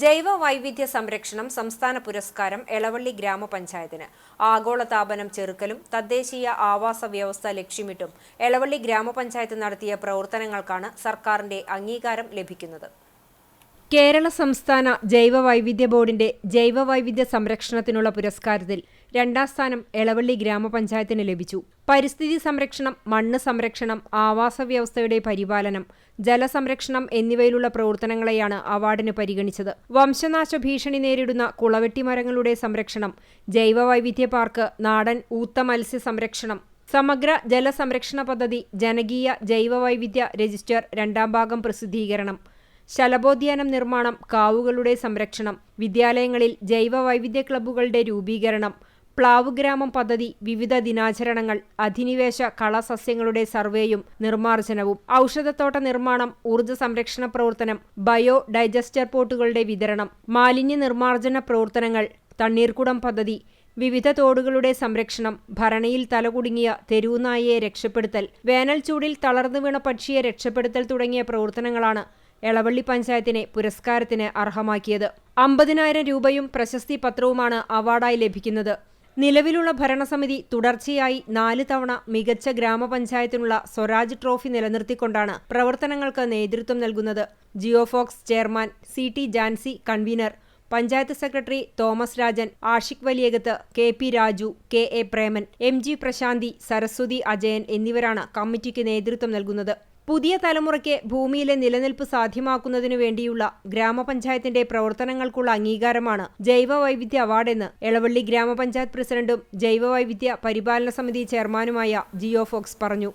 ജൈവ വൈവിധ്യ സംരക്ഷണം സംസ്ഥാന പുരസ്കാരം എളവള്ളി ഗ്രാമപഞ്ചായത്തിന്. ആഗോളതാപനം ചെറുക്കലും തദ്ദേശീയ ആവാസ വ്യവസ്ഥ ലക്ഷ്യമിട്ടും എളവള്ളി ഗ്രാമപഞ്ചായത്ത് നടത്തിയ പ്രവർത്തനങ്ങൾക്കാണ് സർക്കാരിന്റെ അംഗീകാരം ലഭിക്കുന്നത്. കേരള സംസ്ഥാന ജൈവ വൈവിധ്യ ബോർഡിന്റെ ജൈവ വൈവിധ്യ സംരക്ഷണത്തിനുള്ള പുരസ്കാരത്തിൽ രണ്ടാം സ്ഥാനം എളവള്ളി ഗ്രാമപഞ്ചായത്തിന് ലഭിച്ചു. പരിസ്ഥിതി സംരക്ഷണം മണ്ണ് സംരക്ഷണം ആവാസ വ്യവസ്ഥയുടെ പരിപാലനം ജലസംരക്ഷണം എന്നിവയിലുള്ള പ്രവർത്തനങ്ങളെയാണ് അവാർഡിന് പരിഗണിച്ചത്. വംശനാശ ഭീഷണി നേരിടുന്ന കുളവെട്ടി മരങ്ങളുടെ സംരക്ഷണം ജൈവ വൈവിധ്യ പാർക്ക് നാടൻ ഊത്ത മത്സ്യ സംരക്ഷണം സമഗ്ര ജലസംരക്ഷണ പദ്ധതി ജനകീയ ജൈവ വൈവിധ്യ രജിസ്റ്റർ രണ്ടാം ഭാഗം പ്രസിദ്ധീകരണം ശലഭോദ്യാനം നിർമ്മാണം കാവുകളുടെ സംരക്ഷണം വിദ്യാലയങ്ങളിൽ ജൈവ വൈവിധ്യ ക്ലബ്ബുകളുടെ രൂപീകരണം പ്ലാവ് ഗ്രാമം പദ്ധതി വിവിധ ദിനാചരണങ്ങൾ അധിനിവേശ കളസസ്യങ്ങളുടെ സർവേയും നിർമ്മാർജനവും ഔഷധത്തോട്ട നിർമ്മാണം ഊർജ സംരക്ഷണ പ്രവർത്തനം ബയോ ഡൈജസ്റ്റർ പോട്ടുകളുടെ വിതരണം മാലിന്യ നിർമ്മാർജന പ്രവർത്തനങ്ങൾ തണ്ണീർക്കുടം പദ്ധതി വിവിധ തോടുകളുടെ സംരക്ഷണം ഭരണിയിൽ തലകുടുങ്ങിയ തെരുവുനായയെ രക്ഷപ്പെടുത്തൽ വേനൽ ചൂടിൽ തളർന്നു വീണ പക്ഷിയെ രക്ഷപ്പെടുത്തൽ തുടങ്ങിയ പ്രവർത്തനങ്ങളാണ് എളവള്ളി പഞ്ചായത്തിനെ പുരസ്കാരത്തിന് അർഹമാക്കിയത്. അമ്പതിനായിരം രൂപയും പ്രശസ്തി പത്രവുമാണ് അവാർഡായി ലഭിക്കുന്നത്. നിലവിലുള്ള ഭരണസമിതി തുടർച്ചയായി നാല് തവണ മികച്ച ഗ്രാമപഞ്ചായത്തിനുള്ള സ്വരാജ് ട്രോഫി നിലനിർത്തിക്കൊണ്ടാണ് പ്രവർത്തനങ്ങൾക്ക് നേതൃത്വം നൽകുന്നത്. Geofox chairman C T Jancy convener panchayat secretary Thomas Rajan Ashiq Valiyakath K P Raju K A Preman M G Prasanthi Saraswathi Ajayan എന്നിവരാണ് കമ്മിറ്റിക്ക് നേതൃത്വം നൽകുന്നത്. പുതിയ തലമുറയ്ക്ക് ഭൂമിയിലെ നിലനിൽപ്പ് സാധ്യമാക്കുന്നതിനു വേണ്ടിയുള്ള ഗ്രാമപഞ്ചായത്തിന്റെ പ്രവർത്തനങ്ങൾക്കുള്ള അംഗീകാരമാണ് ജൈവ വൈവിധ്യ അവാർഡെന്ന് എളവള്ളി ഗ്രാമപഞ്ചായത്ത് പ്രസിഡന്റും ജൈവവൈവിധ്യ പരിപാലന സമിതി ചെയർമാനുമായ ജിയോ ഫോക്സ് പറഞ്ഞു